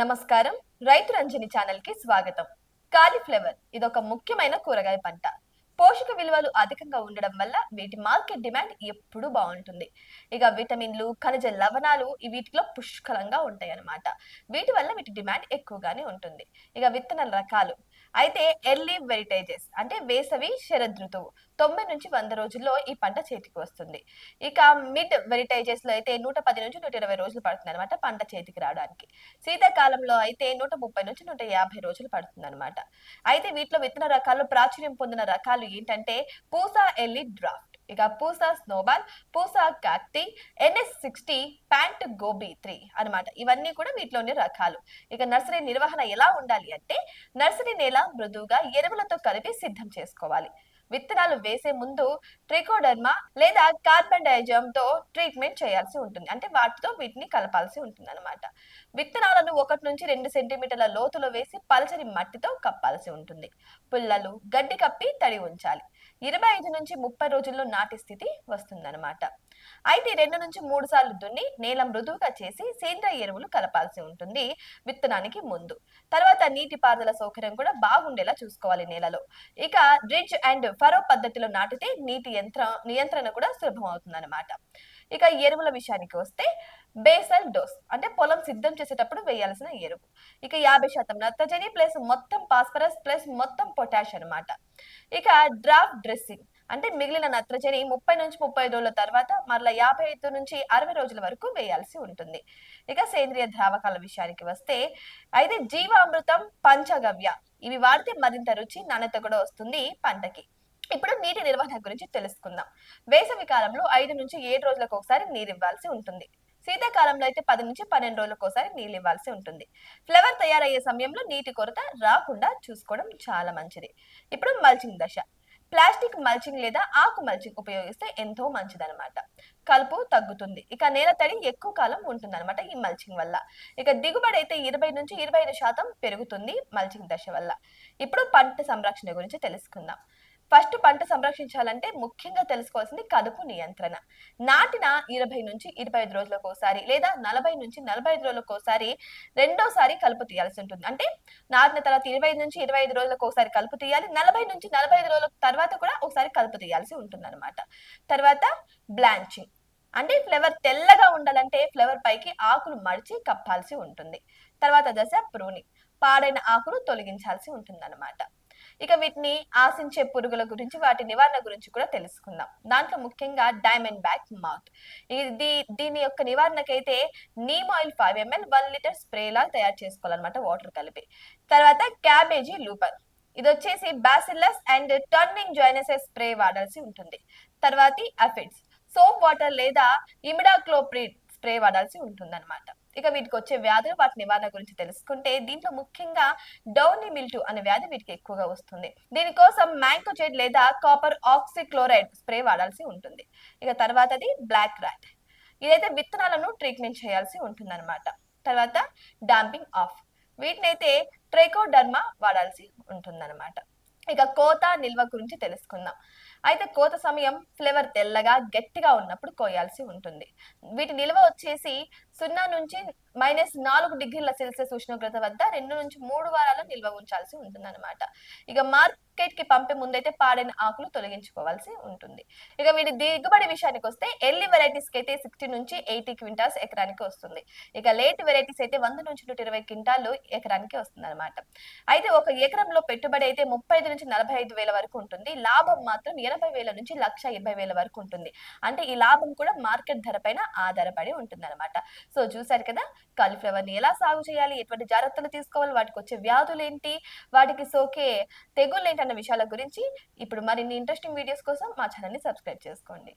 నమస్కారం. రైతు రంజని ఛానల్కి స్వాగతం. కాలీఫ్లవర్ ఇదొక ముఖ్యమైన కూరగాయ పంట. పోషక విలువలు అధికంగా ఉండడం వల్ల వీటి మార్కెట్ డిమాండ్ ఎప్పుడూ బాగుంటుంది. ఇక విటమిన్లు ఖనిజ లవణాలు ఈ వీటిలో పుష్కలంగా ఉంటాయి అన్నమాట వీటి వల్ల వీటి డిమాండ్ ఎక్కువగానే ఉంటుంది. ఇక విత్తనాల రకాలు. అయితే ఎర్లీ వెరిటేజెస్ అంటే వేసవి శరదృతువు తొంభై నుంచి వంద రోజుల్లో ఈ పంట చేతికి వస్తుంది. ఇక మిడ్ వెరిటేజెస్లో అయితే నూట పది నుంచి నూట ఇరవై రోజులు పడుతుంది అనమాట పంట చేతికి రావడానికి. శీతాకాలంలో అయితే నూట ముప్పై నుంచి నూట యాభై రోజులు పడుతుంది అనమాట అయితే వీటిలో విత్తన రకాలు ప్రాచుర్యం పొందిన రకాలు ఏంటంటే పూసా ఎల్లి డ్రాఫ్ట్. ఇక Pusa Snowball Pusa Katki NS sixty Pant Gobhi three అనమాట ఇవన్నీ కూడా వీటిలోని రకాలు. ఇక నర్సరీ నిర్వహణ ఎలా ఉండాలి అంటే నర్సరీ నేల మృదువుగా ఎరువులతో కలిపి సిద్ధం చేసుకోవాలి. విత్తనాలు వేసే ముందు ట్రికోడర్మా లేదా కార్బన్ డైజమ్తో ట్రీట్మెంట్ చేయాల్సి ఉంటుంది. అంటే వాటితో వీటిని కలపాల్సి ఉంటుంది అనమాట విత్తనాలను ఒకటి నుంచి రెండు సెంటీమీటర్ల లోతులో వేసి పలచని మట్టితో కప్పాల్సి ఉంటుంది. పుల్లలు గడ్డి కప్పి తడి ఉంచాలి. ఇరవై ఐదు నుంచి ముప్పై రోజుల్లో నాటి స్థితి వస్తుందన్నమాట. అయితే రెండు నుంచి మూడు సార్లు దున్ని నేల మృదువుగా చేసి సేంద్రియ ఎరువులు కలపాల్సి ఉంటుంది విత్తనానికి ముందు. తర్వాత నీటి పారుదల సౌకర్యం కూడా బాగుండేలా చూసుకోవాలి నేలలో. ఇక డ్రిడ్జ్ అండ్ ఫరో పద్ధతిలో నాటితే నీటి యంత్ర నియంత్రణ కూడా సులభం అవుతుంది ఇక ఎరువుల విషయానికి వస్తే బేసల్ డోస్ అంటే పొలం సిద్ధం చేసేటప్పుడు వేయాల్సిన ఎరువు. ఇక యాభై శాతం నత్రజని ప్లస్ మొత్తం పాస్పరస్ ప్లస్ మొత్తం పొటాష్ అన్నమాట. ఇక డ్రాఫ్ట్ డ్రెస్సింగ్ అంటే మిగిలిన నత్రజని ముప్పై నుంచి ముప్పై ఐదు రోజుల తర్వాత మరలా యాభై ఐదు నుంచి అరవై రోజుల వరకు వేయాల్సి ఉంటుంది. ఇక సేంద్రియ ద్రావకాల విషయానికి వస్తే అయితే జీవామృతం పంచగవ్య ఇవి వాడితే మరింత రుచి నాణ్యత కూడా వస్తుంది పంటకి. ఇప్పుడు నీటి నిర్వహణ గురించి తెలుసుకుందాం. వేసవి కాలంలో ఐదు నుంచి ఏడు రోజులకు ఒకసారి నీరు ఇవ్వాల్సి ఉంటుంది. శీతాకాలంలో అయితే పది నుంచి పన్నెండు రోజులకు ఒకసారి నీళ్ళు ఇవ్వాల్సి ఉంటుంది. ఫ్లవర్ తయారయ్యే సమయంలో నీటి కొరత రాకుండా చూసుకోవడం చాలా మంచిది. ఇప్పుడు మల్చింగ్ దశ. ప్లాస్టిక్ మల్చింగ్ లేదా ఆకు మల్చింగ్ ఉపయోగిస్తే ఎంతో మంచిదనమాట కలుపు తగ్గుతుంది. ఇక నేల తడి ఎక్కువ కాలం ఉంటుంది అనమాట ఈ మల్చింగ్ వల్ల. ఇక దిగుబడి అయితే ఇరవై నుంచి ఇరవై ఐదు శాతం పెరుగుతుంది మల్చింగ్ దశ వల్ల. ఇప్పుడు పంట సంరక్షణ గురించి తెలుసుకుందాం. ఫస్ట్ పంట సంరక్షించాలంటే ముఖ్యంగా తెలుసుకోవాల్సింది కలుపు నియంత్రణ. నాటిన ఇరవై నుంచి ఇరవై ఐదు రోజులకు ఒకసారి లేదా నలభై నుంచి నలభై ఐదు రోజులకు ఒకసారి రెండోసారి కలుపు తీయాల్సి ఉంటుంది. అంటే నాటిన తర్వాత ఇరవై ఐదు నుంచి ఇరవై ఐదు రోజులకు ఒకసారి కలుపు తీయాలి. నలభై నుంచి నలభై ఐదు రోజుల తర్వాత కూడా ఒకసారి కలుపు తీయాల్సి ఉంటుంది అనమాట తర్వాత బ్లాంచింగ్. అంటే ఫ్లేవర్ తెల్లగా ఉండాలంటే ఫ్లేవర్ పైకి ఆకులు మడిచి కప్పాల్సి ఉంటుంది. తర్వాత దశ ప్రూనింగ్. పాడైన ఆకులు తొలగించాల్సి ఉంటుంది అనమాట ఇక వీటిని ఆశించే పురుగుల గురించి వాటి నివారణ గురించి కూడా తెలుసుకుందాం. దాంట్లో ముఖ్యంగా డైమండ్ బ్యాక్ మౌత్ ఇది దీని యొక్క నివారణకైతే neem oil five ml one litre spray లాగా తయారు చేసుకోవాలన్నమాట వాటర్ కలిపి. తర్వాత క్యాబేజీ లూపర్. ఇది వచ్చేసి బాసిల్లస్ అండ్ టర్నింగ్ జాయినసెస్ స్ప్రే వాడాల్సి ఉంటుంది. తర్వాత అఫిడ్స్. సోప్ వాటర్ లేదా ఇమిడాక్లోప్రిడ్ స్ప్రే వాడాల్సి ఉంటుంది అనమాట ఇక వీటికి వచ్చే వ్యాధులు వాటి నివారణ గురించి తెలుసుకుంటే దీంట్లో ముఖ్యంగా డౌనీ మిల్టు అనే వ్యాధి వీటికి ఎక్కువగా వస్తుంది. దీనికోసం మ్యాంకోజెడ్ లేదా కాపర్ ఆక్సిక్లోరైడ్ స్ప్రే వాడాల్సి ఉంటుంది. ఇక తర్వాతది బ్లాక్ రాట్ ఇదైతే విత్తనాలను ట్రీట్మెంట్ చేయాల్సి ఉంటుంది అనమాట తర్వాత డాంపింగ్ ఆఫ్. వీటినైతే ట్రైకోడర్మా వాడాల్సి ఉంటుందన్నమాట. ఇక కోత నిల్వ గురించి తెలుసుకుందాం. అయితే కోత సమయం ఫ్లేవర్ తెల్లగా గట్టిగా ఉన్నప్పుడు కోయాల్సి ఉంటుంది. వీటి నిల్వ వచ్చేసి సున్నా నుంచి మైనస్ నాలుగు డిగ్రీల సెల్సియస్ ఉష్ణోగ్రత వద్ద రెండు నుంచి మూడు వారాలు నిల్వ ఉంచాల్సి ఉంటుంది అనమాట ఇక మార్కెట్కి పంపే ముందైతే పాడైన ఆకులు తొలగించుకోవాల్సి ఉంటుంది. ఇక వీటి దిగుబడి విషయానికి వస్తే ఎర్లీ వెరైటీస్కి అయితే సిక్స్టీ నుంచి ఎయిటీ క్వింటాల్స్ ఎకరానికి వస్తుంది. ఇక లేట్ వెరైటీస్ అయితే వంద నుంచి నూట ఇరవై క్వింటాలు ఎకరానికి వస్తుంది అనమాట అయితే ఒక ఎకరంలో పెట్టుబడి అయితే ముప్పై ఐదు నుంచి నలభై ఐదు వేల వరకు ఉంటుంది. లాభం మాత్రం ఎనభై వేల నుంచి లక్ష ఇరవై వేల వరకు ఉంటుంది. అంటే ఈ లాభం కూడా మార్కెట్ ధర పైన ఆధారపడి ఉంటుంది అనమాట సో చూసారు కదా కాలీఫ్లవర్ని ఎలా సాగు చేయాలి ఎటువంటి జాగ్రత్తలు తీసుకోవాలి వాటికి వచ్చే వ్యాధులు ఏంటి వాటికి సోకే తెగుళ్ళు ఏంటి అన్న విషయాల గురించి ఇప్పుడు మరిన్ని ఇంట్రెస్టింగ్ వీడియోస్ కోసం మా ఛానల్ని సబ్స్క్రైబ్ చేసుకోండి.